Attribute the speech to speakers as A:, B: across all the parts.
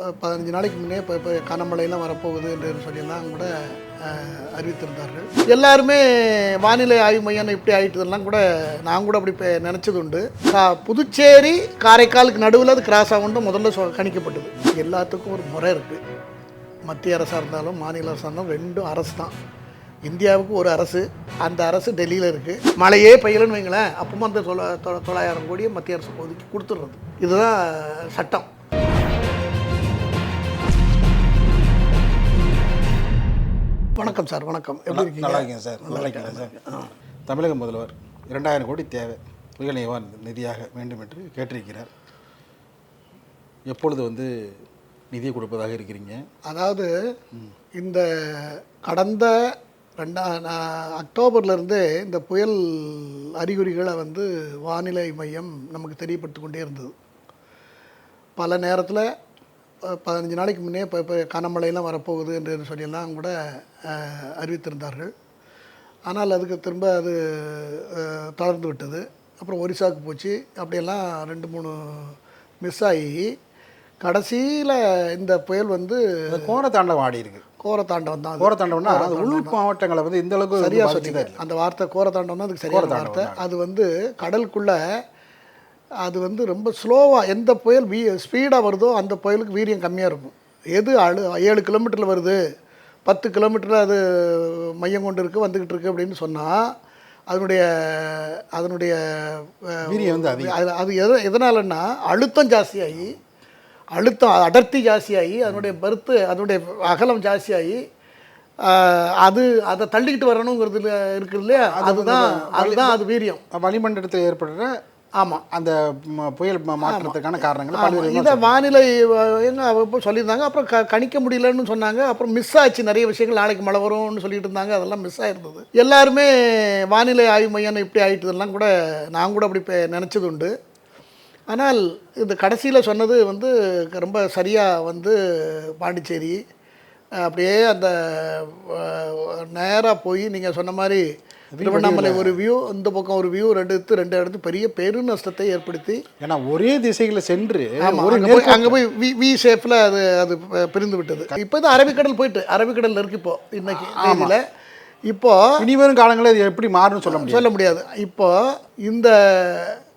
A: பதினஞ்சு நாளைக்கு முன்னே இப்போ இப்போ கனமழையெல்லாம் வரப்போகுது என்று சொல்லியெல்லாம் கூட அறிவித்திருந்தார்கள். எல்லாருமே வானிலை ஆய்வு மையம் இப்படி ஆகிட்டதெல்லாம் கூட நான் கூட அப்படி இப்போ நினச்சது உண்டு. கா- புதுச்சேரி காரைக்காலுக்கு நடுவில் அது கிராஸ் ஆகும்னு முதல்ல சொ கணிக்கப்பட்டது. எல்லாத்துக்கும் ஒரு முறை இருக்குது மத்திய அரசாக இருந்தாலும் மாநில அரசாக இருந்தாலும் ரெண்டும் அரசு தான். இந்தியாவுக்கு ஒரு அரசு அந்த அரசு டெல்லியில் இருக்குது மழையே பெய்யலன்னு வைங்களேன் அப்பவும் அந்த தொள்ள தொ- தொள்ளாயிரம் கோடியை மத்திய அரசு ஒதுக்கி கொடுத்துடுறது. இதுதான் சட்டம். வணக்கம் சார் வணக்கம். எப்படி இருக்கீங்க?
B: நல்லா இருக்கீங்க சார் நல்லா இருக்கீங்க சார். தமிழக முதல்வர் இரண்டாயிரம் கோடி தேவை புயல் நிவாரண நிதியாக வேண்டும் என்று கேட்டிருக்கிறார். எப்பொழுது வந்து நிதி கொடுப்பதாக இருக்கிறீங்க?
A: அதாவது இந்த கடந்த ரெண்டா அக்டோபர்லேருந்து இந்த புயல் அறிகுறிகளை வந்து வானிலை மையம் நமக்கு தெரியப்படுத்தி கொண்டே இருந்தது. பல நேரத்தில் பதினஞ்சு நாளைக்கு முன்னே இப்போ இப்போ கனமழையெல்லாம் வரப்போகுது என்று சொல்லியெல்லாம் கூட அறிவித்திருந்தார்கள். ஆனால் அதுக்கு திரும்ப அது தளர்ந்து விட்டது. அப்புறம் ஒரிசாவுக்கு போச்சு. அப்படியெல்லாம் ரெண்டு மூணு மிஸ் ஆகி கடைசியில் இந்த புயல் வந்து
B: அது கோர தாண்டவம் ஆடி இருக்கு.
A: கோரத்தாண்டவம் தான் அது.
B: கோர தாண்டவம்னா அது உள் மாவட்டங்களை வந்து இந்த அளவுக்கு
A: சரியா
B: வந்து
A: சொன்னீங்க.
B: பாதிச்சதே இல்லை.
A: அந்த வார்த்தை கோரத்தாண்டவம் தான் அதுக்கு சரியான வார்த்தை. அது வந்து கடலுக்குள்ள அது வந்து ரொம்ப ஸ்லோவாக எந்த புயல் வீ ஸ்பீடாக வருதோ அந்த புயலுக்கு வீரியம் கம்மியாக இருக்கும். எது அழு ஏழு கிலோமீட்டரில் வருது பத்து கிலோமீட்டரில் அது மையம் கொண்டு இருக்கு வந்துக்கிட்டு இருக்கு அப்படின்னு சொன்னால் அதனுடைய அதனுடைய
B: வீரியம் வந்து
A: அது அது எது எதனாலன்னா அழுத்தம் ஜாஸ்தியாகி அழுத்தம் அடர்த்தி ஜாஸ்தியாகி அதனுடைய பருத்து அதனுடைய அகலம் ஜாஸ்தியாகி அது அதை தள்ளிக்கிட்டு வரணுங்கிறது இருக்குது இல்லையா? அதுதான் அதுதான் அது வீரியம்.
B: வளிமண்டலத்தில் ஏற்படுற
A: ஆமாம்
B: அந்த புயல் மாற்றத்துக்கான காரணங்கள் பல்வேறு
A: இதை வானிலை அவ இப்போ சொல்லியிருந்தாங்க. அப்புறம் க கணிக்க முடியலன்னு சொன்னாங்க. அப்புறம் மிஸ் ஆச்சு. நிறைய விஷயங்கள். நாளைக்கு மழை வரும்னு சொல்லிட்டு இருந்தாங்க. அதெல்லாம் மிஸ் ஆயிருந்தது. எல்லாருமே வானிலை ஆய்வு மையம் இப்படி ஆயிட்டதெல்லாம் கூட நான் கூட அப்படி இப்போ நினச்சது உண்டு. ஆனால் இந்த கடைசியில் சொன்னது வந்து ரொம்ப சரியாக வந்து பாண்டிச்சேரி. அப்படியே அந்த நேராக போய் நீங்கள் சொன்ன மாதிரி திருவண்ணாமலை ஒரு வியூ இந்த பக்கம் ஒரு வியூ ரெண்டு எடுத்து ரெண்டு எடுத்து பெரிய பெரு நஷ்டத்தை ஏற்படுத்தி.
B: ஏன்னா ஒரே திசைகளை சென்று ஒரு
A: அங்க போய் வி வி ஷேப்பில் அது அது பிரிந்து விட்டது. இப்போ இது அரபிக்கடல் போயிட்டு அரபிக்கடல்ல இருக்கு இப்போ இன்னைக்கு தேதியில். இப்போ
B: இனி வரும் காலங்களில் இது எப்படி மாறும்னு சொல்ல முடியாது.
A: சொல்ல முடியாது. இப்போ இந்த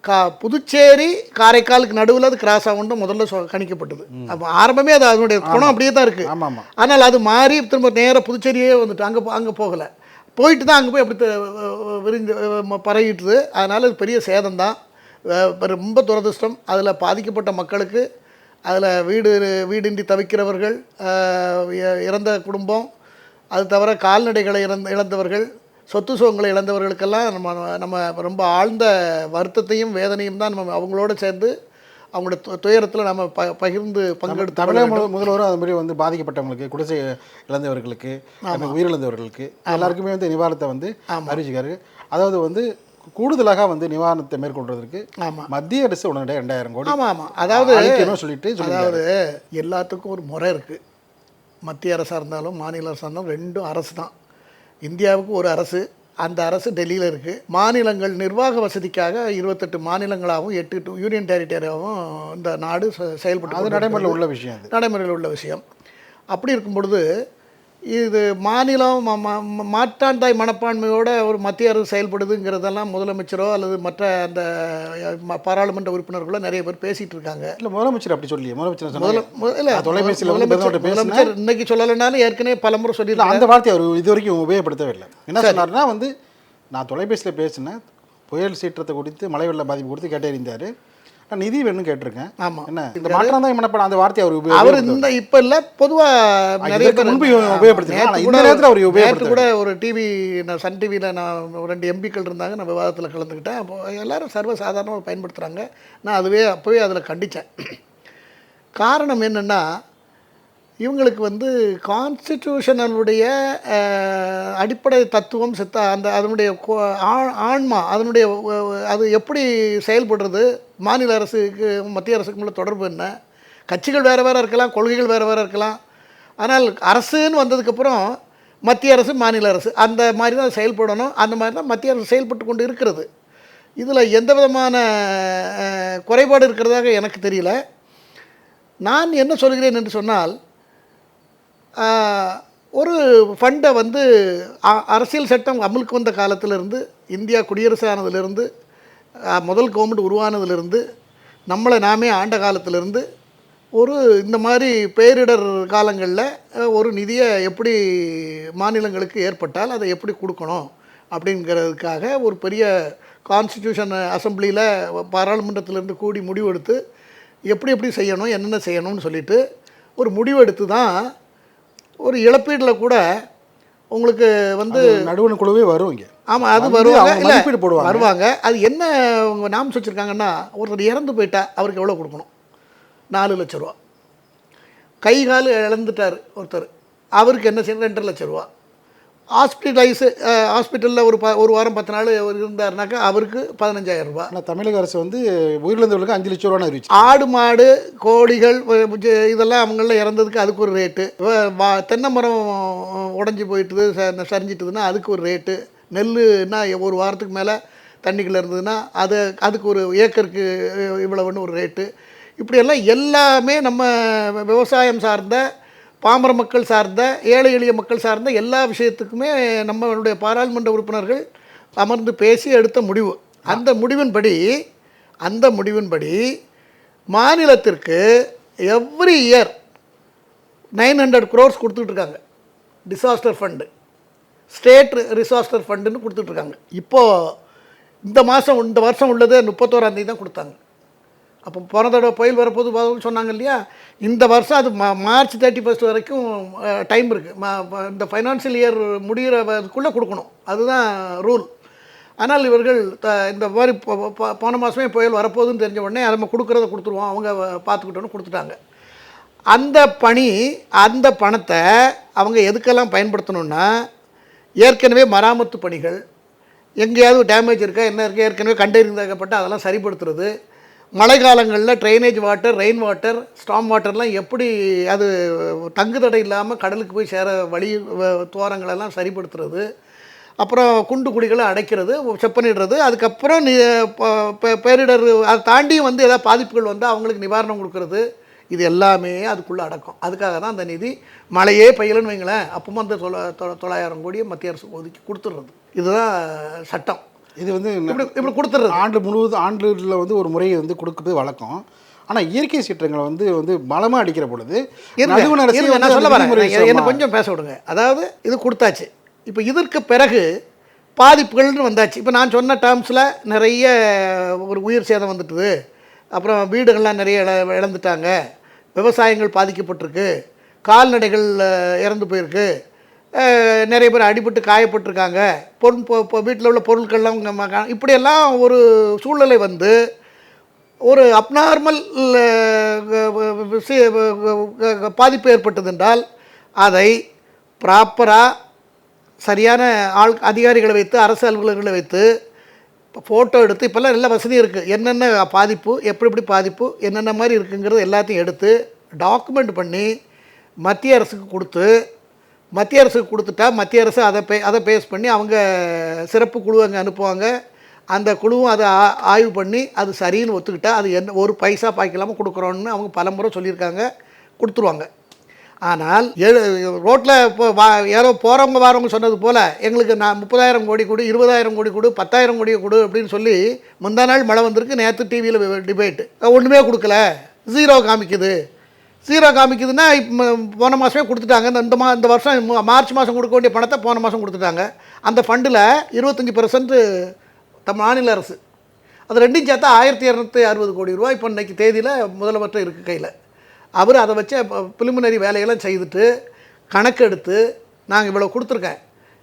A: கா புதுச்சேரி காரைக்காலுக்கு நடுவில் அது கிராஸ் ஆகும்னு முதல்ல சொ கணிக்கப்பட்டது. அப்போ ஆரம்பமே அது அதனுடைய குணம் அப்படியே தான் இருக்குது
B: ஆமாம் ஆமாம்
A: ஆனால் அது மாறி திரும்ப நேராக புதுச்சேரியே வந்துட்டு அங்கே அங்கே போகலை. போயிட்டு தான் அங்கே போய் அப்படி விரிஞ்சு பரவிட்டுது. அதனால் அது பெரிய சேதம் தான் ரொம்ப துரதிர்ஷ்டம். அதில் பாதிக்கப்பட்ட மக்களுக்கு அதில் வீடு வீடின்றி தவிக்கிறவர்கள் இறந்த குடும்பம் அது தவிர கால்நடைகளை இறந்த இழந்தவர்கள் சொத்து சுகங்களை இழந்தவர்களுக்கெல்லாம் நம்ம நம்ம ரொம்ப ஆழ்ந்த வருத்தத்தையும் வேதனையும் தான் நம்ம அவங்களோட சேர்ந்து அவங்களோட துயரத்தில் நம்ம ப பகிர்ந்து பங்கெடுத்து
B: தமிழக முத- முதல்வரும் அது மாதிரி வந்து பாதிக்கப்பட்டவங்களுக்கு குடிசை இழந்தவர்களுக்கு உயிரிழந்தவர்களுக்கு எல்லாருக்குமே வந்து நிவாரணத்தை வந்து அறிவிச்சிருக்காரு. அதாவது வந்து கூடுதலாக வந்து நிவாரணத்தை மேற்கொள்றதுக்கு
A: ஆமாம்
B: மத்திய அரசு உடனடியாக ரெண்டாயிரம் கோடி
A: ஆமாம் ஆமாம் அதாவது
B: சொல்லிட்டு சொல்லி
A: அதாவது எல்லாத்துக்கும் ஒரு முறை இருக்குது மத்திய அரசாக இருந்தாலும் மாநில அரசாக இருந்தாலும் ரெண்டும் அரசு தான் இந்தியாவுக்கு ஒரு அரசு அந்த அரசு டெல்லியில் இருக்குது மாநிலங்கள் நிர்வாக வசதிக்காக இருபத்தெட்டு மாநிலங்களாகவும் எட்டு டு- யூனியன் டெரிட்டரியாகவும் இந்த நாடு செயல்பட்டு
B: அது நடைமுறையில் உள்ள விஷயம்
A: நடைமுறையில் உள்ள விஷயம். அப்படி இருக்கும் பொழுது இது மாநிலம் ம- ம- ம- மாற்றாந்தாய் மனப்பான்மையோட ஒரு மத்திய அரசு செயல்படுதுங்கிறதெல்லாம் முதலமைச்சரோ அல்லது மற்ற அந்த பாராளுமன்ற உறுப்பினர்களோ நிறைய பேர் பேசிகிட்டு இருக்காங்க.
B: இல்லை முதலமைச்சர் அப்படி சொல்லி முதலமைச்சர்
A: முதல
B: சொன்னாங்க
A: மு- இல்ல,
B: தொலைபேசியில
A: முதலமைச்சர் இன்னைக்கு சொல்லலைனாலும் ஏற்கனவே பலமுறை சொல்லியிருக்காங்க
B: அந்த வார்த்தையை அவர் இது வரைக்கும் உபயோகப்படுத்தவே இல்லை. என்ன சொன்னார்னா வந்து நான் தொலைபேசியில் பேசினேன். புயல் சீற்றத்தை குறித்து மழை வெள்ள பாதிப்பு குறித்து கேட்டறிந்தார். நிதி வேணும்னு கேட்டிருக்கேன்.
A: ஆமாம்
B: என்ன? இந்த மாற்றம் தான் மனப்பட அந்த வார்த்தையை அவர்
A: அவர் இந்த இப்போ இல்லை பொதுவாக நிறைய பேர்
B: முன்பு உபயோகப்படுத்தினார். ஆனா இந்த நேரத்துல அவர்
A: நேற்று
B: உபயோகப்படுத்தவில்லை.
A: கூட ஒரு டிவி நான் சன் டிவியில் நான் ரெண்டு எம்பிக்கள் இருந்தாங்க நான் விவாதத்தில் கலந்துக்கிட்டேன். அப்போ எல்லாரும் சர்வசாதாரணமாக பயன்படுத்துகிறாங்க நான் அதுவே அப்போவே அதில் கண்டித்தேன் காரணம் என்னென்னா இவங்களுக்கு வந்து கான்ஸ்டிடியூஷனலுடைய அடிப்படை தத்துவம் சித்த அந்த அதனுடைய கோ- ஆ- ஆன்மா அதனுடைய அது எப்படி செயல்படுறது? மாநில அரசுக்கு மத்திய அரசுக்கு உள்ள தொடர்பு என்ன? கட்சிகள் வேறு வேறு இருக்கலாம் கொள்கைகள் வேறு வேறு இருக்கலாம். ஆனால் அரசுன்னு வந்ததுக்கப்புறம் மத்திய அரசு மாநில அரசு அந்த மாதிரி தான் செயல்படணும். அந்த மாதிரி தான் மத்திய அரசு செயல்பட்டு கொண்டு இருக்கிறது. இதில் எந்த விதமான குறைபாடு இருக்கிறதாக எனக்கு தெரியல. நான் என்ன சொல்கிறேன் என்று சொன்னால் ஒரு ஃபண்டை வந்து அ- அரசியல் சட்டம் அமலுக்கு வந்த காலத்திலிருந்து இந்தியா குடியரசு ஆனதிலிருந்து முதல் கவர்மெண்ட் உருவானதிலிருந்து நம்மளை நாமே ஆண்ட காலத்திலிருந்து ஒரு இந்த மாதிரி பேரிடர் காலங்களில் ஒரு நிதியை எப்படி மாநிலங்களுக்கு ஏற்பட்டால் அதை எப்படி கொடுக்கணும் அப்படிங்கிறதுக்காக ஒரு பெரிய கான்ஸ்டிடியூஷன் அசம்பிளியில் பாராளுமன்றத்திலேருந்து கூடி முடிவெடுத்து எப்படி எப்படி செய்யணும் என்னென்ன செய்யணும்னு சொல்லிட்டு ஒரு முடிவெடுத்து தான் ஒரு இழப்பீடில் கூட உங்களுக்கு வந்து
B: நடுவண் குழுவே வரும் இங்கே.
A: ஆமாம் அது வருவாங்க.
B: மதிப்பீடு போடுவாங்க.
A: வருவாங்க. அது என்ன அவங்க நாம்ஸ் வச்சுருக்காங்கன்னா ஒருத்தர் இறந்து போயிட்டா அவருக்கு எவ்வளோ கொடுக்கணும்? நாலு லட்ச ரூபா. கை கால் இழந்துட்டார் ஒருத்தர். அவருக்கு என்ன செய்யணும்? ரெண்டரை லட்ச ரூபா. ஹாஸ்பிட்டலைஸு ஹாஸ்பிட்டலில் ஒரு ப ஒரு வாரம் பத்து நாள் அவர் இருந்தாருனாக்கா அவருக்கு பதினஞ்சாயிரம் ரூபாய்.
B: ஆனால் தமிழக அரசு வந்து உயிரிழந்தவர்களுக்கு அஞ்சு லட்சம் ரூபான்னு அறிவிச்சு
A: ஆடு மாடு கோழிகள் இதெல்லாம் அவங்கள இறந்ததுக்கு அதுக்கு ஒரு ரேட்டு. தென்னை மரம் உடஞ்சி போயிட்டுது ச- சரிஞ்சிட்டுதுன்னா அதுக்கு ஒரு ரேட்டு. நெல்லுன்னா ஒரு வாரத்துக்கு மேலே தண்ணிக்குள்ளே இருந்ததுன்னா அது அதுக்கு ஒரு ஏக்கருக்கு இவ்வளவுன்னு ஒரு ரேட்டு. இப்படியெல்லாம் எல்லாமே நம்ம விவசாயம் சார்ந்த பாமர மக்கள் சார்ந்த ஏழை எளிய மக்கள் சார்ந்த எல்லா விஷயத்துக்குமே நம்மளுடைய பாராளுமன்ற உறுப்பினர்கள் அமர்ந்து பேசி எடுத்த முடிவு. அந்த முடிவின்படி அந்த முடிவின்படி மாநிலத்திற்கு every year nine hundred crores கொடுத்துட்ருக்காங்க. டிசாஸ்டர் ஃபண்டு ஸ்டேட் ரிசாஸ்டர் ஃபண்டுன்னு கொடுத்துட்ருக்காங்க. இப்போது இந்த மாதம் இந்த வருஷம் உள்ளது முப்பத்தோராந்தேதி தான் கொடுத்தாங்க. அப்போ போன தடவை புயல் வரப்போது வரும் சொன்னாங்க இல்லையா? இந்த வருஷம் அது மா மார்ச் தேர்ட்டி ஃபஸ்ட் வரைக்கும் டைம் இருக்குது இந்த ஃபைனான்சியல் இயர் முடிகிறதுக்குள்ளே கொடுக்கணும். அதுதான் ரூல் ஆனால் இவர்கள் த இந்த மாதிரி போன மாதமே புயல் வரப்போகுதுன்னு தெரிஞ்ச உடனே அதை நம்ம கொடுக்குறத கொடுத்துருவோம். அவங்க பார்த்துக்கிட்டோன்னு கொடுத்துட்டாங்க. அந்த பணி அந்த பணத்தை அவங்க எதுக்கெல்லாம் பயன்படுத்தணுன்னா ஏற்கனவே மராமத்து பணிகள் எங்கேயாவது டேமேஜ் இருக்கா என்ன இருக்குது ஏற்கனவே கண்டறிந்தாக்கப்பட்ட அதெல்லாம் சரிப்படுத்துறது மழை காலங்களில் drainage water rain water storm வாட்டர்லாம் எப்படி அது தங்குதடை இல்லாமல் கடலுக்கு போய் சேர வழி துவாரங்களெல்லாம் சரிப்படுத்துறது அப்புறம் குண்டு குடிகளை அடைக்கிறது செப்பனிடுறது அதுக்கப்புறம் நீ பேரிடர் அதை தாண்டியும் வந்து ஏதாவது பாதிப்புகள் வந்தால் அவங்களுக்கு நிவாரணம் கொடுக்கறது இது எல்லாமே அதுக்குள்ளே அடக்கும். அதுக்காக தான் அந்த நிதி மழையே பெய்யலன்னு வைங்களேன் அப்பவும் அந்த தொள்ள தொ- தொள்ளாயிரம் கோடியை மத்திய அரசு ஒதுக்கி கொடுத்துடுறது. இதுதான் சட்டம்.
B: இது வந்து
A: இப்படி இப்படி கொடுத்துடுறது
B: ஆண்டு முழுவதும் ஆண்டுல வந்து ஒரு முறையை வந்து கொடுக்குறது வழக்கம். ஆனால் இயற்கை சீற்றங்களை வந்து வந்து பலமாக அடிக்கிற பொழுது
A: நான் சொல்ல வரேன். என்ன
B: சமா-
A: கொஞ்சம் பேச விடுங்க. அதாவது இது கொடுத்தாச்சு. இப்போ இதற்கு பிறகு பாதிப்புகள்னு வந்தாச்சு. இப்போ நான் சொன்ன டேர்ம்ஸில் நிறைய ஒரு உயிர் சேதம் வந்துட்டுது. அப்புறம் வீடுகள்லாம் நிறைய இழ இழந்துட்டாங்க. விவசாயங்கள் பாதிக்கப்பட்டிருக்கு. கால்நடைகள் இறந்து போயிருக்கு. நிறைய பேர் அடிபட்டு காயப்பட்டிருக்காங்க. பொருள் இப்போ வீட்டில் உள்ள பொருட்கள்லாம் இப்படியெல்லாம் ஒரு சூழ்நிலை வந்து ஒரு அப்நார்மல் பாதிப்பு ஏற்பட்டது என்றால் அதை ப்ராப்பராக சரியான ஆள் அதிகாரிகளை வைத்து அரசு அலுவலர்களை வைத்து ஃபோட்டோ எடுத்து இப்போல்லாம் நல்ல வசதியும் இருக்குது என்னென்ன பாதிப்பு எப்படி எப்படி பாதிப்பு என்னென்ன மாதிரி இருக்குங்கிறது எல்லாத்தையும் எடுத்து டாக்குமெண்ட் பண்ணி மத்திய அரசுக்கு கொடுத்து மத்திய அரசுக்கு கொடுத்துட்டா மத்திய அரசு அதை பே அதை பேஸ் பண்ணி அவங்க சிறப்பு குழு அங்கே அனுப்புவாங்க. அந்த குழுவும் அதை ஆ- ஆய்வு பண்ணி அது சரின்னு ஒத்துக்கிட்டா அது என்ன ஒரு பைசா பாய்க்கலாமல் கொடுக்குறோன்னு அவங்க பலமுறை சொல்லியிருக்காங்க கொடுத்துருவாங்க. ஆனால் ரோட்டில் இப்போ வா யாரோ போகிறவங்க வரவங்க சொன்னது போல் எங்களுக்கு நான் முப்பதாயிரம் கோடி கொடு இருபதாயிரம் கோடி கொடு பத்தாயிரம் கோடி கொடு அப்படின்னு சொல்லி முந்தா நாள் மழை வந்திருக்கு நேற்று டிவியில் டிபேட்டு. ஒன்றுமே கொடுக்கல ஜீரோ காமிக்குது. ஜீரோ காமிக்குதுன்னா இப்போ போன மாதமே கொடுத்துட்டாங்க. இந்த இந்த மா இந்த வருஷம் மார்ச் மாதம் கொடுக்க வேண்டிய பணத்தை போன மாதம் கொடுத்துட்டாங்க. அந்த ஃபண்டில் இருபத்தஞ்சி பர்சன்ட் தம் மாநில அரசு. அது ரெண்டையும் சேர்த்தா ஆயிரத்தி இரநூத்தி அறுபது கோடி ரூபாய் இப்போ இன்றைக்கி தேதியில் முதலமைச்சர் இருக்குது கையில். அவர் அதை வச்சு பிலிமினரி வேலையெல்லாம் செய்துட்டு கணக்கெடுத்து நாங்கள் இவ்வளோ கொடுத்துருக்கேன்.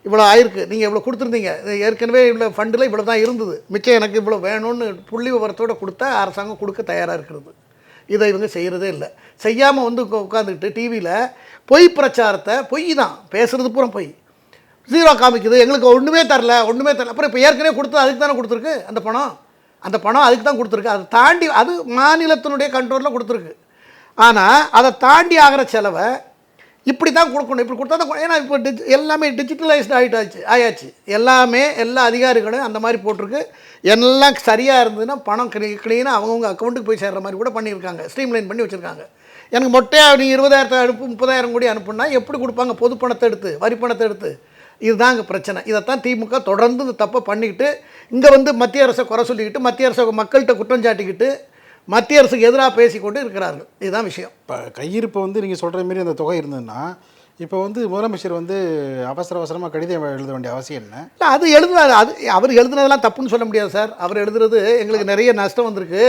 A: இவ்வளோ ஆயிருக்கு. நீங்கள் இவ்வளோ கொடுத்துருந்தீங்க. ஏற்கனவே இவ்வளோ ஃபண்டில் இவ்வளோ தான் இருந்தது. மிச்சம் எனக்கு இவ்வளோ வேணும்னு புள்ளி விவரத்தோடு கொடுத்தா அரசாங்கம் கொடுக்க தயாராக இருக்கிறது. இதை இவங்க செய்கிறதே இல்லை. செய்யாமல் வந்து உட்காந்துக்கிட்டு டிவியில் பொய் பிரச்சாரத்தை பொய் தான். பேசுகிறது பூரா பொய். ஜீரோ காமிக்குது எங்களுக்கு ஒன்றுமே தரல ஒன்றுமே தரல. அப்புறம் இப்போ ஏற்கனவே கொடுத்து அதுக்கு தானே கொடுத்துருக்கு அந்த பணம்? அந்த பணம் அதுக்கு தான் கொடுத்துருக்கு. அதை தாண்டி அது மாநிலத்தினுடைய கண்ட்ரோலில் கொடுத்துருக்கு. ஆனால் அதை தாண்டி ஆகிற செலவை இப்படி தான் கொடுக்கணும் இப்படி கொடுத்தா தான் ஏன்னா இப்போ டிஜி எல்லாமே டிஜிட்டலைஸ்டு ஆகிட்டாச்சு ஆயாச்சு. எல்லாமே எல்லா அதிகாரிகளும் அந்த மாதிரி போட்டிருக்கு. எல்லாம் சரியாக இருந்ததுன்னா பணம் க்ளீ க்ளீனாக அவங்கவுங்க அக்கௌண்ட்டுக்கு போய் சேர்கிற மாதிரி கூட பண்ணியிருக்காங்க ஸ்ட்ரீம்லைன் பண்ணி வச்சுருக்காங்க. எனக்கு மொட்டையாக நீ இருபதாயிரத்தை அனுப்பு முப்பதாயிரம் கோடி அனுப்புனா எப்படி கொடுப்பாங்க? பொது பணத்தை எடுத்து வரி பணத்தை எடுத்து. இதுதாங்க பிரச்சனை. இதைத்தான் திமுக தொடர்ந்து இந்த தப்பை பண்ணிக்கிட்டு இங்கே வந்து மத்திய அரசை குறை சொல்லிக்கிட்டு மத்திய அரசை மக்கள்கிட்ட குற்றம் சாட்டிக்கிட்டு மத்திய அரசுக்கு எதிராக பேசிக்கொண்டு இருக்கிறார்கள். இதுதான் விஷயம்.
B: இப்போ கையிருப்பு வந்து நீங்கள் சொல்கிற மாரி அந்த தொகை இருந்ததுன்னா இப்போ வந்து முதலமைச்சர் வந்து அவசர அவசரமாக கடிதம் எழுத வேண்டிய அவசியம் என்ன?
A: இல்லை அது எழுதுனாரு. அது அவர் எழுதுனதெல்லாம் தப்புன்னு சொல்ல முடியாது சார். அவர் எழுதுறது எங்களுக்கு நிறைய நஷ்டம் வந்திருக்கு.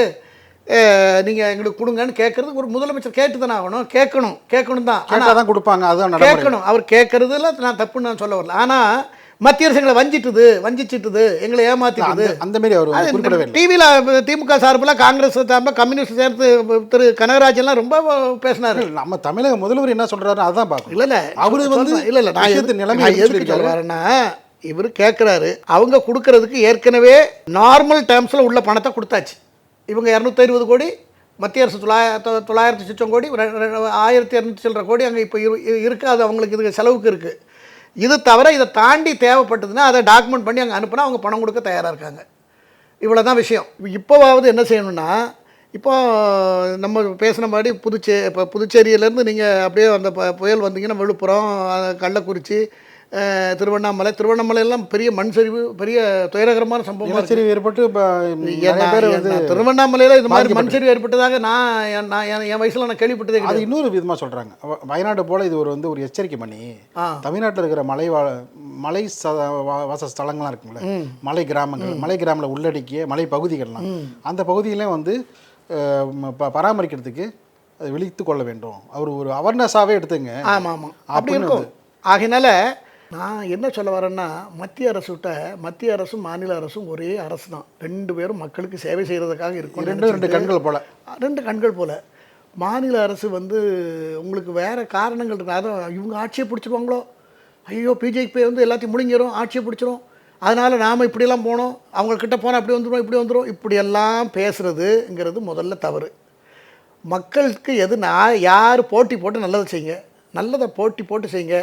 A: நீங்கள் எங்களுக்கு கொடுங்கன்னு கேட்குறது ஒரு முதலமைச்சர் கேட்டு தானே ஆகணும். கேட்கணும். கேட்கணும் தான். ஆனால்
B: தான் கொடுப்பாங்க. அதுதான்
A: கேட்கணும். அவர் கேட்கறதுல நான் தப்புன்னு நான் சொல்ல வரல. ஆனால் மத்திய அரசு எங்களை வஞ்சிட்டுது வஞ்சிச்சிட்டுது எங்களை ஏமாத்திட்டுது.
B: அந்த- மாரி அவர் குறிப்பிடவே
A: டிவியில் திமுக சார்பில் காங்கிரஸ் சார்பில் கம்யூனிஸ்ட் சேர்த்து திரு கனகராஜன்லாம் ரொம்ப பேசினாரு.
B: நம்ம தமிழக முதல்வர் என்ன சொல்றாரு அதான் பார்க்கணும்.
A: இல்ல இல்ல.
B: அவரு வந்து
A: இல்ல இல்ல நான்
B: விஷயத்தின்
A: எது-
B: நிலைமையை
A: நான்
B: எப்படி
A: எதுக்கு
B: சொல்லியிருக்காரு?
A: சொல்ல வரேன்னா இவர் கேட்குறாரு அவங்க கொடுக்கறதுக்கு ஏற்கனவே நார்மல் டேர்ம்ஸில் உள்ள பணத்தை கொடுத்தாச்சு. இவங்க இரநூத்தி இருபது கோடி மத்திய அரசு தொள்ளாயிரத்து தொள்ளாயிரத்தி சிச்சம் கோடி ஆயிரத்தி இரநூத்தி சில்லற கோடி அங்கே இப்போ இரு இரு- இருக்கு. அது அவங்களுக்கு இதுக்கு செலவுக்கு இருக்குது இது தவிர இதை தாண்டி தேவைப்பட்டதுன்னா அதை டாக்குமெண்ட் பண்ணி அங்கே அனுப்புனா அவங்க பணம் கொடுக்க தயாராக இருக்காங்க. இவ்வளோ தான் விஷயம். இப்போவாவது என்ன செய்யணும்னா இப்போ நம்ம பேசின மாதிரி புதுச்சே இப்போ புதுச்சேரியிலேருந்து நீங்கள் அப்படியே அந்த ப- புயல் வந்தீங்கன்னா விழுப்புரம் கள்ளக்குறிச்சி திருவண்ணாமலை திருவண்ணாமலை. எல்லாம் பெரிய மண் சரிவு பெரிய துயரகரமான சம்பவம்
B: நிலச்சரிவு ஏற்பட்டு
A: திருவண்ணாமலையில் இது மாதிரி மண் சரிவு ஏற்பட்டதாக நான் என்- நான் என் வயசில் நான் கேள்விப்பட்டதே
B: அது இன்னொரு விதமா சொல்றாங்க. வ- வயநாடு போல இது ஒரு வந்து ஒரு எச்சரிக்கை பண்ணி. தமிழ்நாட்டில் இருக்கிற மலை மலை வாச ஸ்தலங்கள்லாம் இருக்குங்களே மலை கிராமங்கள் மலை கிராமில் உள்ளடக்கிய மலை பகுதிகள்லாம். அந்த பகுதியிலே வந்து பராமரிக்கிறதுக்கு அதை விழித்து கொள்ள வேண்டும். அவர் ஒரு அவேர்னஸாகவே எடுத்துங்க.
A: ஆமாம். ஆமாம் அப்படி
B: அப்படின்னு
A: ஆகையினால நான் என்ன சொல்ல வரேன்னா மத்திய அரசுகிட்ட மத்திய அரசும் மாநில அரசும் ஒரே அரசு தான் ரெண்டு பேரும் மக்களுக்கு சேவை செய்கிறதுக்காக இருக்கும்
B: ரெண்டு ரெண்டு கண்கள் போல.
A: ரெண்டு கண்கள் போல. மாநில அரசு வந்து உங்களுக்கு வேறு காரணங்கள் இருக்கு. அதான் இவங்க ஆட்சியை பிடிச்சிருவாங்களோ? ஐயோ பிஜேபி வந்து எல்லாத்தையும் முழுங்கிரும் ஆட்சியை பிடிச்சிரும். அதனால் நாம் இப்படியெல்லாம் போனோம். அவங்கக்கிட்ட போனால் அப்படி வந்துடும் இப்படி வந்துடும் இப்படியெல்லாம் பேசுகிறதுங்கிறது முதல்ல தவறு. மக்களுக்கு எது நான் யார் போட்டி போட்டு நல்லதை செய்யுங்க. நல்லதை போட்டி போட்டு செய்யுங்க.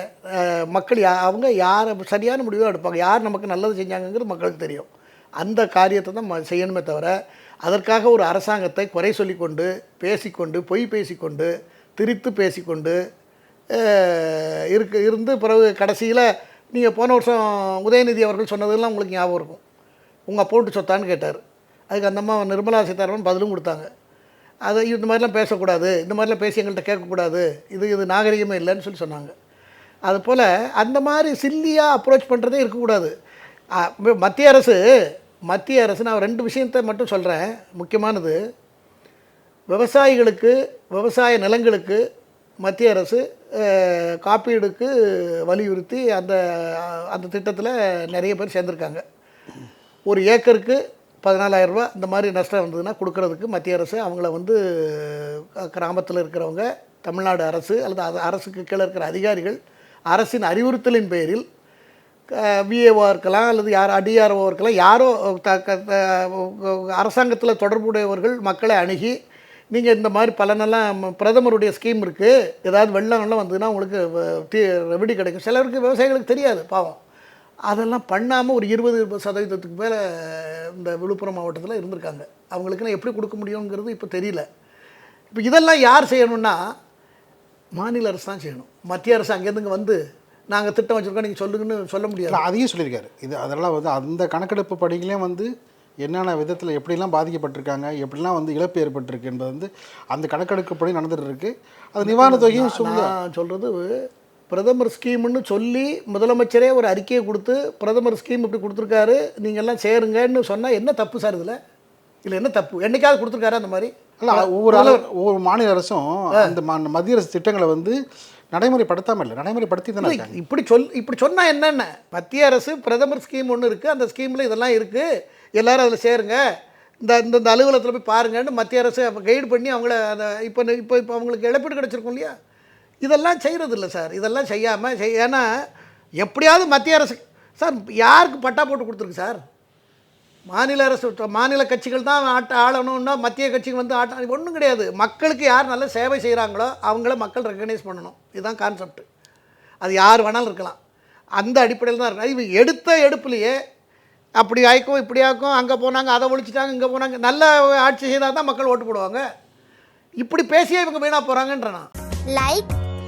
A: மக்கள் யா அவங்க யாரை சரியான முடிவாக எடுப்பாங்க யார் நமக்கு நல்லது செஞ்சாங்கங்கிறது மக்களுக்கு தெரியும். அந்த காரியத்தை தான் ம- செய்யணுமே தவிர அதற்காக ஒரு அரசாங்கத்தை குறை சொல்லிக்கொண்டு பேசிக்கொண்டு பொய் பேசிக்கொண்டு திரித்து பேசிக்கொண்டு இருக்கு இருந்து பிறகு கடைசியில் நீங்கள் போன வருஷம் உதயநிதி அவர்கள் சொன்னதெல்லாம் உங்களுக்கு ஞாபகம் இருக்கும். உங்கள் போட்டு சொத்தான்னு கேட்டார். அதுக்கு அந்த அம்மா நிர்மலா சீதாராமன் பதிலும் கொடுத்தாங்க. அதை இந்த மாதிரிலாம் பேசக்கூடாது இந்த மாதிரிலாம் பேசி எங்கள்கிட்ட கேட்கக்கூடாது இது இது நாகரிகமே இல்லைன்னு சொல்லி சொன்னாங்க. அதுபோல் அந்த மாதிரி சில்லியாக அப்ரோச் பண்ணுறதே இருக்கக்கூடாது. மத்திய அரசு மத்திய அரசு நான் ரெண்டு விஷயத்தை மட்டும் சொல்கிறேன் முக்கியமானது. விவசாயிகளுக்கு விவசாய நிலங்களுக்கு மத்திய அரசு காப்பீடுக்கு வலியுறுத்தி அந்த அந்த திட்டத்தில் நிறைய பேர் சேர்ந்துருக்காங்க. ஒரு ஏக்கருக்கு பதினாலாயிரம் இந்த மாதிரி நஷ்டம் வந்ததுன்னா கொடுக்கறதுக்கு மத்திய அரசு அவங்கள வந்து கிராமத்தில் இருக்கிறவங்க தமிழ்நாடு அரசு அல்லது அது அரசுக்கு கீழே இருக்கிற அதிகாரிகள் அரசின் அறிவுறுத்தலின் பேரில் விஏஓ இருக்கலாம் அல்லது யார் அடிஆர்ஓ இருக்கலாம் யாரோ த க- அரசாங்கத்தில் தொடர்புடையவர்கள் மக்களை அணுகி நீங்கள் இந்த மாதிரி பலனெல்லாம் பிரதமருடைய ஸ்கீம் இருக்குது ஏதாவது வெள்ளம் வெள்ளம் வந்ததுன்னா உங்களுக்கு தீ ரெபடி கிடைக்கும். சிலருக்கு விவசாயிகளுக்கு தெரியாது பாவம். அதெல்லாம் பண்ணாமல் ஒரு இருபது சதவீதத்துக்கு மேலே இந்த விழுப்புரம் மாவட்டத்தில் இருந்திருக்காங்க. அவங்களுக்குன்னு எப்படி கொடுக்க முடியுங்கிறது இப்போ தெரியல. இப்போ இதெல்லாம் யார் செய்யணும்னா மாநில அரசு தான் செய்யணும். மத்திய அரசு அங்கேருந்துங்க வந்து நாங்கள் திட்டம் வச்சுருக்கோம் நீங்கள் சொல்லுங்கன்னு சொல்ல முடியாது.
B: அதையும் சொல்லியிருக்காரு. இது அதெல்லாம் வந்து அந்த கணக்கெடுப்பு படிகளையும் வந்து என்னென்ன விதத்தில் எப்படிலாம் பாதிக்கப்பட்டிருக்காங்க எப்படிலாம் வந்து இழப்பு ஏற்பட்டிருக்கு என்பது வந்து அந்த கணக்கெடுப்புப்படி நடந்துட்டு இருக்கு. அது நிவாரணத் தொகையும்
A: நான் சொல்கிறது பிரதமர் ஸ்கீம்னு சொல்லி முதலமைச்சரே ஒரு அறிக்கையை கொடுத்து பிரதமர் ஸ்கீம் இப்படி கொடுத்துருக்காரு நீங்கள் எல்லாம் சேருங்கன்னு சொன்னால் என்ன தப்பு சார் இதில்? இல்லை என்ன தப்பு? என்னைக்காவது கொடுத்துருக்காரு அந்த மாதிரி?
B: இல்லை ஒவ்வொரு ஆளு- ஒவ்வொரு மாநில அரசும் அந்த மத்திய அரசு திட்டங்களை வந்து நடைமுறைப்படுத்தாமல் இல்லை நடைமுறைப்படுத்தி தானே
A: இப்படி சொல் இப்படி சொன்னால் என்னென்ன? மத்திய அரசு பிரதமர் ஸ்கீம் ஒன்று இருக்குது அந்த ஸ்கீமில் இதெல்லாம் இருக்குது எல்லாரும் அதில் சேருங்க. இந்த இந்த அலுவலகத்தில் போய் பாருங்கன்னு மத்திய அரசு கைடு பண்ணி அவங்கள அந்த இப்போ இப்போ இப்போ அவங்களுக்கு இழப்பீடு கிடச்சிருக்கும் இல்லையா? இதெல்லாம் செய்கிறது இல்லை சார். இதெல்லாம் செய்யாமல் செய் ஏன்னா எப்படியாவது மத்திய அரசு சார் யாருக்கு பட்டா போட்டு கொடுத்துருக்கு சார்? மாநில அரசு மாநில கட்சிகள் தான் ஆட்ட ஆளணும்னா மத்திய கட்சிகள் வந்து ஆட்ட ஒன்றும் கிடையாது. மக்களுக்கு யார் நல்ல சேவை செய்கிறாங்களோ அவங்கள மக்கள் ரெக்கக்னைஸ் பண்ணணும். இதுதான் கான்செப்ட் அது யார் வேணாலும் இருக்கலாம். அந்த அடிப்படையில் தான் இருக்கும் இவங்க எடுத்த எடுப்புலையே அப்படி ஆயிக்கும் இப்படி ஆக்கும் அங்கே போனாங்க அதை ஒழிச்சிட்டாங்க இங்கே போனாங்க நல்ல ஆட்சி செய்தால் தான் மக்கள் ஓட்டு போடுவாங்க. இப்படி பேசியே இவங்க வீணாக போகிறாங்கன்ற நான்.
C: Like